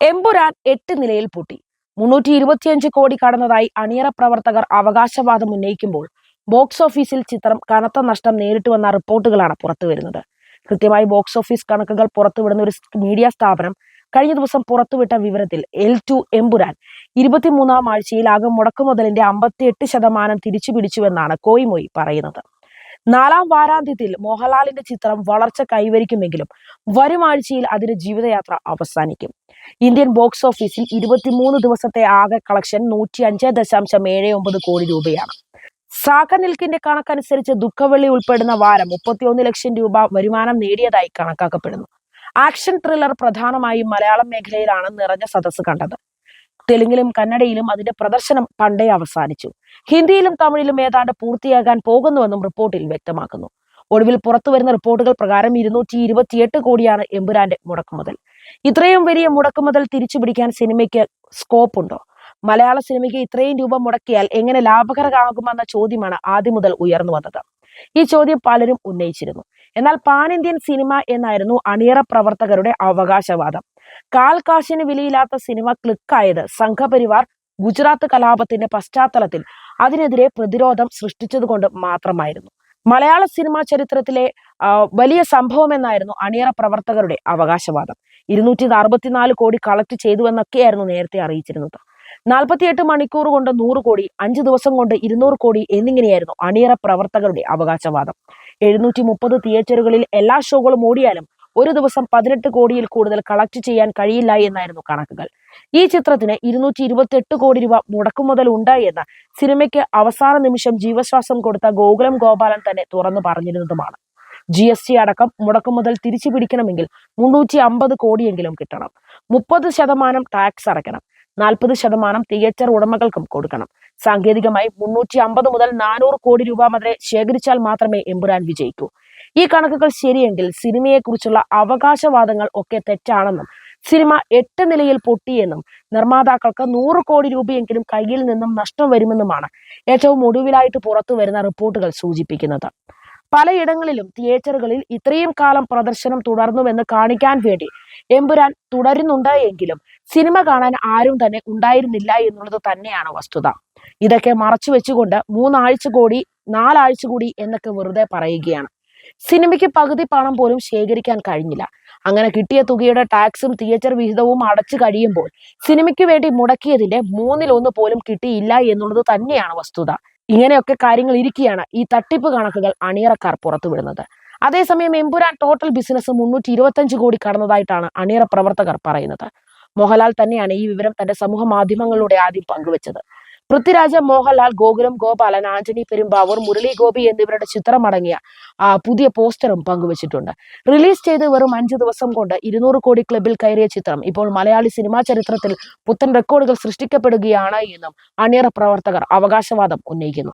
എമ്പുരാൻ എട്ട് നിലയിൽ പൂട്ടി. മുന്നൂറ്റി ഇരുപത്തിയഞ്ച് കോടി കടന്നതായി അണിയറ പ്രവർത്തകർ അവകാശവാദം ഉന്നയിക്കുമ്പോൾ ബോക്സ് ഓഫീസിൽ ചിത്രം കനത്ത നഷ്ടം നേരിട്ടുവെന്ന റിപ്പോർട്ടുകളാണ് പുറത്തുവരുന്നത്. കൃത്യമായി ബോക്സ് ഓഫീസ് കണക്കുകൾ പുറത്തുവിടുന്ന ഒരു മീഡിയ സ്ഥാപനം കഴിഞ്ഞ ദിവസം പുറത്തുവിട്ട വിവരത്തിൽ എൽ ടു എമ്പുരാൻ ഇരുപത്തിമൂന്നാം ആഴ്ചയിൽ ആകെ മുടക്കുമുതലിന്റെ അമ്പത്തിയെട്ട് ശതമാനം തിരിച്ചു പിടിച്ചുവെന്നാണ് കോയിമൊയി പറയുന്നത്. നാലാം വാരാന്ത്യത്തിൽ മോഹൻലാലിന്റെ ചിത്രം വളർച്ച കൈവരിക്കുമെങ്കിലും വരും ആഴ്ചയിൽ അതിന്റെ ജീവിതയാത്ര അവസാനിക്കും. ഇന്ത്യൻ ബോക്സ് ഓഫീസിൽ ഇരുപത്തിമൂന്ന് ദിവസത്തെ ആകെ കളക്ഷൻ നൂറ്റി അഞ്ച് ദശാംശം ഏഴ് ഒമ്പത് കോടി രൂപയാണ്. സാക നിൽക്കിന്റെ കണക്കനുസരിച്ച് ദുഃഖവെള്ളി ഉൾപ്പെടുന്ന വാരം മുപ്പത്തിയൊന്ന് ലക്ഷം രൂപ വരുമാനം നേടിയതായി കണക്കാക്കപ്പെടുന്നു. ആക്ഷൻ ത്രില്ലർ പ്രധാനമായും മലയാളം മേഖലയിലാണ് നിറഞ്ഞ സദസ്സ് കണ്ടത്. തെലുങ്കിലും കന്നഡയിലും അതിന്റെ പ്രദർശനം പണ്ടേ അവസാനിച്ചു. ഹിന്ദിയിലും തമിഴിലും ഏതാണ്ട് പൂർത്തിയാകാൻ പോകുന്നുവെന്നും റിപ്പോർട്ടിൽ വ്യക്തമാക്കുന്നു. ഒടുവിൽ പുറത്തു വരുന്ന റിപ്പോർട്ടുകൾ പ്രകാരം ഇരുന്നൂറ്റി ഇരുപത്തിയെട്ട് കോടിയാണ് എമ്പുരാന്റെ മുടക്കുമുതൽ. ഇത്രയും വലിയ മുടക്കുമുതൽ തിരിച്ചുപിടിക്കാൻ സിനിമയ്ക്ക് സ്കോപ്പ് ഉണ്ടോ മലയാള സിനിമയ്ക്ക് ഇത്രയും രൂപ മുടക്കിയാൽ എങ്ങനെ ലാഭകരമാകുമെന്ന ചോദ്യമാണ് ആദ്യം മുതൽ ഉയർന്നു വന്നത്. ഈ ചോദ്യം പലരും ഉന്നയിച്ചിരുന്നു. എന്നാൽ പാൻ ഇന്ത്യൻ സിനിമ എന്നായിരുന്നു അണിയറ പ്രവർത്തകരുടെ അവകാശവാദം. കാൽ കാശിന് വിലയില്ലാത്ത സിനിമ ക്ലിക്കായത് സംഘപരിവാർ ഗുജറാത്ത് കലാപത്തിന്റെ പശ്ചാത്തലത്തിൽ അതിനെതിരെ പ്രതിരോധം സൃഷ്ടിച്ചതുകൊണ്ട് മാത്രമായിരുന്നു. മലയാള സിനിമാ ചരിത്രത്തിലെ വലിയ സംഭവം എന്നായിരുന്നു അണിയറ പ്രവർത്തകരുടെ അവകാശവാദം. ഇരുന്നൂറ്റി അറുപത്തിനാല് കോടി കളക്ട് ചെയ്തുവെന്നൊക്കെയായിരുന്നു നേരത്തെ അറിയിച്ചിരുന്നത്. നാൽപ്പത്തിയെട്ട് മണിക്കൂർ കൊണ്ട് നൂറ് കോടി അഞ്ച് ദിവസം കൊണ്ട് ഇരുന്നൂറ് കോടി എന്നിങ്ങനെയായിരുന്നു അണിയറ പ്രവർത്തകരുടെ അവകാശവാദം. എഴുന്നൂറ്റി മുപ്പത് തിയേറ്ററുകളിൽ എല്ലാ ഷോകളും ഓടിയാലും ഒരു ദിവസം പതിനെട്ട് കോടിയിൽ കൂടുതൽ കളക്ട് ചെയ്യാൻ കഴിയില്ല എന്നായിരുന്നു കണക്കുകൾ. ഈ ചിത്രത്തിന് ഇരുന്നൂറ്റി ഇരുപത്തി കോടി രൂപ മുടക്കുമുതൽ ഉണ്ട് എന്ന് സിനിമയ്ക്ക് അവസാന നിമിഷം ജീവശ്വാസം കൊടുത്ത ഗോകുലം ഗോപാലൻ തന്നെ തുറന്നു പറഞ്ഞിരുന്നതുമാണ്. ജി എസ് ടി അടക്കം മുടക്കുമുതൽ തിരിച്ചു പിടിക്കണമെങ്കിൽ മുന്നൂറ്റി അമ്പത് കോടിയെങ്കിലും കിട്ടണം. മുപ്പത് ശതമാനം ടാക്സ് അടയ്ക്കണം. നാൽപ്പത് ശതമാനം തിയേറ്റർ ഉടമകൾക്കും കൊടുക്കണം. സാങ്കേതികമായി മുന്നൂറ്റി അമ്പത് മുതൽ നാനൂറ് കോടി രൂപ വരെ ശേഖരിച്ചാൽ മാത്രമേ എമ്പുരാൻ വിജയിക്കൂ. ഈ കണക്കുകൾ ശരിയെങ്കിൽ സിനിമയെക്കുറിച്ചുള്ള അവകാശവാദങ്ങൾ ഒക്കെ തെറ്റാണെന്നും സിനിമ എട്ട് നിലയിൽ പൊട്ടിയെന്നും നിർമ്മാതാക്കൾക്ക് നൂറ് കോടി രൂപയെങ്കിലും കയ്യിൽ നിന്നും നഷ്ടം വരുമെന്നുമാണ് ഏറ്റവും ഒടുവിലായിട്ട് പുറത്തു വരുന്ന റിപ്പോർട്ടുകൾ സൂചിപ്പിക്കുന്നത്. പലയിടങ്ങളിലും തിയേറ്ററുകളിൽ ഇത്രയും കാലം പ്രദർശനം തുടർന്നുവെന്ന് കാണിക്കാൻ വേണ്ടി എമ്പുരാൻ തുടരുന്നുണ്ട് എങ്കിലും സിനിമ കാണാൻ ആരും തന്നെ ഉണ്ടായിരുന്നില്ല എന്നുള്ളത് തന്നെയാണ് വസ്തുത. ഇതൊക്കെ മറച്ചു വെച്ചുകൊണ്ട് മൂന്നാഴ്ച കൂടി നാലാഴ്ച കൂടി എന്നൊക്കെ വെറുതെ പറയുകയാണ്. സിനിമയ്ക്ക് പകുതി പണം പോലും ശേഖരിക്കാൻ കഴിഞ്ഞില്ല. അങ്ങനെ കിട്ടിയ തുകയുടെ ടാക്സും തിയേറ്റർ വിഹിതവും അടച്ചു കഴിയുമ്പോൾ സിനിമയ്ക്ക് വേണ്ടി മുടക്കിയതിന്റെ മൂന്നിലൊന്ന് പോലും കിട്ടിയില്ല എന്നുള്ളത് തന്നെയാണ് വസ്തുത. ഇങ്ങനെയൊക്കെ കാര്യങ്ങൾ ഇരിക്കുകയാണ് ഈ തട്ടിപ്പ് കണക്കുകൾ അണിയറക്കാർ പുറത്തുവിടുന്നത്. അതേസമയം എമ്പുരാൻ ടോട്ടൽ ബിസിനസ് മുന്നൂറ്റി ഇരുപത്തഞ്ച് കോടി കടന്നതായിട്ടാണ് അണിയറ പ്രവർത്തകർ പറയുന്നത്. മോഹൻലാൽ തന്നെയാണ് ഈ വിവരം തന്റെ സമൂഹ മാധ്യമങ്ങളിലൂടെ ആദ്യം പങ്കുവച്ചത്. പൃഥ്വിരാജ മോഹൻലാൽ ഗോകുലം ഗോപാലൻ ആന്റണി പെരുമ്പാവൂർ മുരളി ഗോപി എന്നിവരുടെ ചിത്രമടങ്ങിയ പുതിയ പോസ്റ്ററും പങ്കുവച്ചിട്ടുണ്ട്. റിലീസ് ചെയ്ത് വെറും അഞ്ചു ദിവസം കൊണ്ട് ഇരുന്നൂറ് കോടി ക്ലബിൽ കയറിയ ചിത്രം ഇപ്പോൾ മലയാളി സിനിമാ ചരിത്രത്തിൽ പുത്തൻ റെക്കോർഡുകൾ സൃഷ്ടിക്കപ്പെടുകയാണ് എന്നും അണിയറ പ്രവർത്തകർ അവകാശവാദം ഉന്നയിക്കുന്നു.